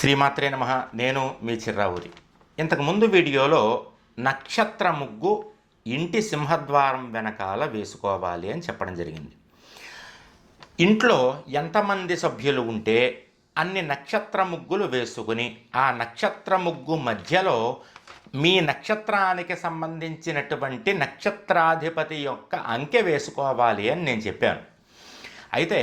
శ్రీమాత్రే నమ. నేను మీ చిర్రావురి. ఇంతకుముందు వీడియోలో నక్షత్ర ముగ్గు ఇంటి సింహద్వారం వెనకాల వేసుకోవాలి అని చెప్పడం జరిగింది. ఇంట్లో ఎంతమంది సభ్యులు ఉంటే అన్ని నక్షత్ర ముగ్గులు వేసుకుని ఆ నక్షత్ర ముగ్గు మధ్యలో మీ నక్షత్రానికి సంబంధించినటువంటి నక్షత్రాధిపతి యొక్క అంకె వేసుకోవాలి అని నేను చెప్పాను. అయితే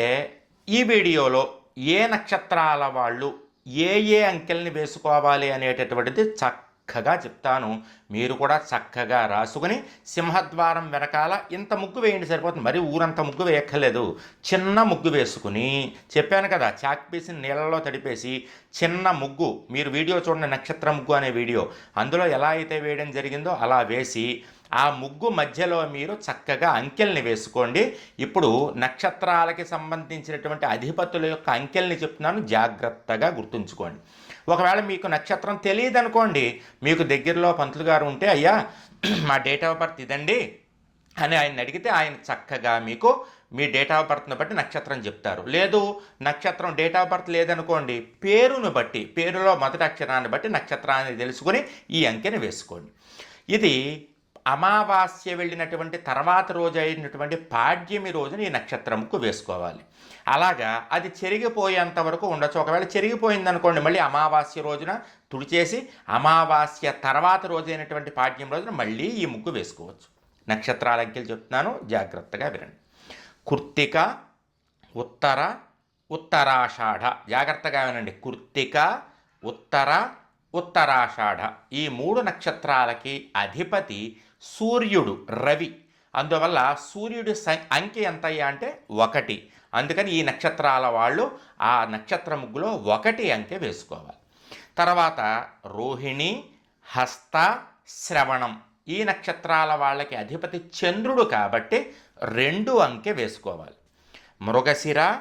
ఈ వీడియోలో ఏ నక్షత్రాల వాళ్ళు ఏ ఏ అంకెల్ని వేసుకోవాలి అనేటటువంటిది చక్కగా చెప్తాను. మీరు కూడా చక్కగా రాసుకుని సింహద్వారం వెనకాల ఇంత ముగ్గు వేయండి సరిపోతుంది. మరి ఊరంత ముగ్గు వేయక్కర్లేదు. చిన్న ముగ్గు వేసుకుని చెప్పాను కదా చాక్పీసిని నీళ్ళలో తడిపేసి చిన్న ముగ్గు మీరు వీడియో చూడండి నక్షత్ర ముగ్గు అనే వీడియో అందులో ఎలా అయితే వేయడం జరిగిందో అలా వేసి ఆ ముగ్గు మధ్యలో మీరు చక్కగా అంకెల్ని వేసుకోండి. ఇప్పుడు నక్షత్రాలకి సంబంధించినటువంటి అధిపతుల యొక్క అంకెల్ని చెప్తున్నాను. జాగ్రత్తగా గుర్తుంచుకోండి. ఒకవేళ మీకు నక్షత్రం తెలియదు అనుకోండి మీకు దగ్గరలో పంతులు గారు ఉంటే అయ్యా మా డేట్ ఆఫ్ బర్త్ ఇదండి అని ఆయన అడిగితే ఆయన చక్కగా మీకు మీ డేట్ ఆఫ్ బర్త్ని బట్టి నక్షత్రం చెప్తారు. లేదు నక్షత్రం డేట్ ఆఫ్ బర్త్ లేదనుకోండి పేరును బట్టి పేరులో మొదటి అక్షరాన్ని బట్టి నక్షత్రాన్ని తెలుసుకొని ఈ అంకెని వేసుకోండి. ఇది అమావాస్య వెళ్ళినటువంటి తర్వాత రోజు అయినటువంటి పాడ్యమి రోజున ఈ నక్షత్రంకు వేసుకోవాలి. అలాగా అది చెరిగిపోయేంత వరకు ఉండొచ్చు. ఒకవేళ చెరిగిపోయింది అనుకోండి మళ్ళీ అమావాస్య రోజున తుడిచేసి అమావాస్య తర్వాత రోజు అయినటువంటి పాడ్యం రోజున మళ్ళీ ఈ ముగ్గు వేసుకోవచ్చు. నక్షత్రాల అంకెలు చెప్తున్నాను జాగ్రత్తగా వినండి. కుర్తిక ఉత్తర ఉత్తరాషాఢ. జాగ్రత్తగా వినండి. కుర్తిక ఉత్తర ఉత్తరాషాఢ. ఈ మూడు నక్షత్రాలకి అధిపతి సూర్యుడు రవి. అందువల్ల సూర్యుడి అంకె ఎంత అంటే ఒకటి. అందుకని ఈ నక్షత్రాల వాళ్ళు ఆ నక్షత్ర ముగ్గులో ఒకటి అంకె వేసుకోవాలి. తర్వాత రోహిణి హస్త శ్రవణం. ఈ నక్షత్రాల వాళ్ళకి అధిపతి చంద్రుడు కాబట్టి రెండు అంకె వేసుకోవాలి. మృగశిర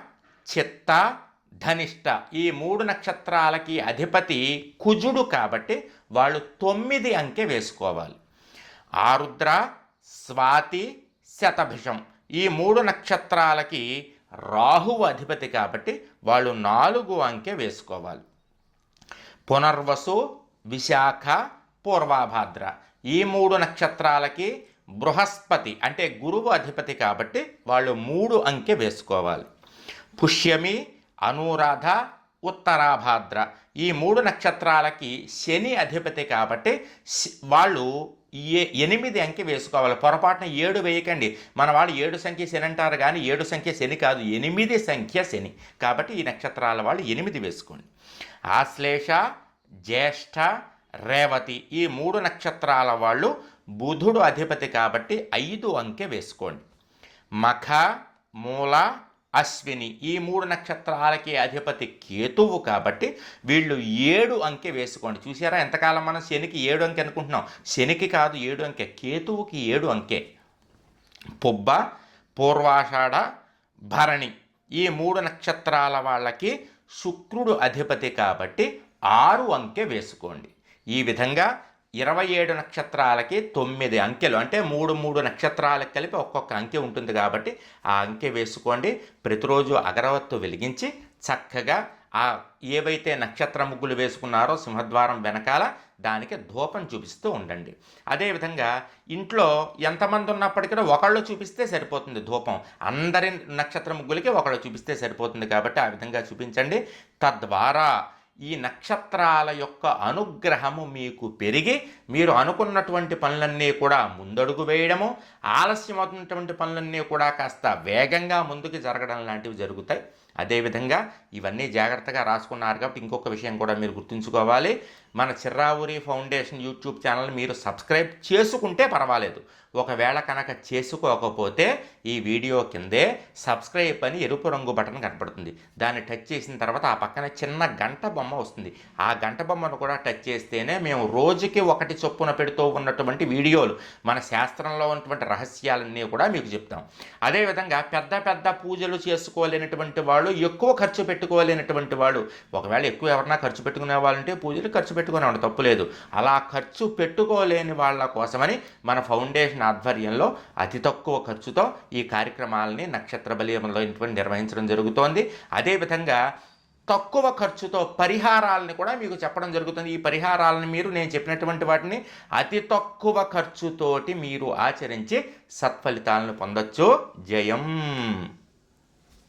చిత్త ధనిష్ట. ఈ మూడు నక్షత్రాలకి అధిపతి కుజుడు కాబట్టి వాళ్ళు తొమ్మిది అంకె వేసుకోవాలి. ఆరుద్ర స్వాతి శతభిషం. ఈ మూడు నక్షత్రాలకి రాహువు అధిపతి కాబట్టి వాళ్ళు నాలుగు అంకె వేసుకోవాలి. పునర్వసు విశాఖ పూర్వాభాద్ర. ఈ మూడు నక్షత్రాలకి బృహస్పతి అంటే గురువు అధిపతి కాబట్టి వాళ్ళు మూడు అంకె వేసుకోవాలి. పుష్యమి అనురాధ ఉత్తరాభాద్ర. ఈ మూడు నక్షత్రాలకి శని అధిపతి కాబట్టి వాళ్ళు ఏ ఎనిమిది అంకె వేసుకోవాలి. పొరపాటున ఏడు వేయకండి. మన వాళ్ళు ఏడు సంఖ్య శని అంటారు కానీ ఏడు సంఖ్య శని కాదు. ఎనిమిది సంఖ్య శని. కాబట్టి ఈ నక్షత్రాల వాళ్ళు ఎనిమిది వేసుకోండి. ఆశ్లేష జ్యేష్ఠ రేవతి ఈ మూడు నక్షత్రాల వాళ్ళు బుధుడు అధిపతి కాబట్టి ఐదు అంకె వేసుకోండి. మఖ మూల అశ్విని ఈ మూడు నక్షత్రాలకి అధిపతి కేతువు కాబట్టి వీళ్ళు ఏడు అంకె వేసుకోండి. చూసారా ఎంతకాలం మనం శనికి ఏడు అంకె అనుకుంటున్నాం? శనికి కాదు ఏడు అంకె కేతువుకి ఏడు అంకె. పుబ్బ పూర్వాషాఢ భరణి ఈ మూడు నక్షత్రాల వాళ్ళకి శుక్రుడు అధిపతి కాబట్టి ఆరు అంకె వేసుకోండి. ఈ విధంగా ఇరవై ఏడు నక్షత్రాలకి తొమ్మిది అంకెలు. అంటే మూడు మూడు నక్షత్రాలకు కలిపి ఒక్కొక్క అంకె ఉంటుంది కాబట్టి ఆ అంకె వేసుకోండి. ప్రతిరోజు అగరవత్తు వెలిగించి చక్కగా ఆ ఏవైతే నక్షత్ర ముగ్గులు వేసుకున్నారో సింహద్వారం వెనకాల దానికి ధూపం చూపిస్తూ ఉండండి. అదేవిధంగా ఇంట్లో ఎంతమంది ఉన్నప్పటికీ ఒకళ్ళు చూపిస్తే సరిపోతుంది ధూపం. అందరి నక్షత్ర ముగ్గులకి ఒకళ్ళు చూపిస్తే సరిపోతుంది కాబట్టి ఆ విధంగా చూపించండి. తద్వారా ఈ నక్షత్రాల యొక్క అనుగ్రహము మీకు పెరిగి మీరు అనుకున్నటువంటి పనులన్నీ కూడా ముందడుగు వేయడము ఆలస్యమవుతున్నటువంటి పనులన్నీ కూడా కాస్త వేగంగా ముందుకు జరగడం లాంటివి జరుగుతాయి. అదేవిధంగా ఇవన్నీ జాగ్రత్తగా రాసుకున్నారు కాబట్టి ఇంకొక విషయం కూడా మీరు గుర్తుంచుకోవాలి. మన చిర్రావురి ఫౌండేషన్ యూట్యూబ్ ఛానల్ మీరు సబ్స్క్రైబ్ చేసుకుంటే పర్వాలేదు. ఒకవేళ కనుక చేసుకోకపోతే ఈ వీడియో కిందే సబ్స్క్రైబ్ అని ఎరుపు రంగు బటన్ కనపడుతుంది. దాన్ని టచ్ చేసిన తర్వాత ఆ పక్కన చిన్న గంట బొమ్మ వస్తుంది. ఆ గంట బొమ్మను కూడా టచ్ చేస్తేనే మేము రోజుకి ఒకటి చొప్పున పెడుతూ ఉన్నటువంటి వీడియోలు మన శాస్త్రంలో ఉన్నటువంటి రహస్యాలన్నీ కూడా మీకు చెప్తాం. అదేవిధంగా పెద్ద పెద్ద పూజలు చేసుకోలేనటువంటి వాళ్ళు ఎక్కువ ఖర్చు పెట్టుకోలేనటువంటి వాళ్ళు ఒకవేళ ఎక్కువ ఎవరన్నా ఖర్చు పెట్టుకునే వాళ్ళంటే పూజలు ఖర్చు పెట్టుకునే తప్పు లేదు. అలా ఖర్చు పెట్టుకోలేని వాళ్ళ కోసమని మన ఫౌండేషన్ ఆధ్వర్యంలో అతి తక్కువ ఖర్చుతో ఈ కార్యక్రమాలని నక్షత్ర బలియంలో నిర్వహించడం జరుగుతోంది. అదేవిధంగా తక్కువ ఖర్చుతో పరిహారాలని కూడా మీకు చెప్పడం జరుగుతుంది. ఈ పరిహారాలను మీరు నేను చెప్పినటువంటి వాటిని అతి తక్కువ ఖర్చుతోటి మీరు ఆచరించి సత్ఫలితాలను పొందొచ్చు. జయం.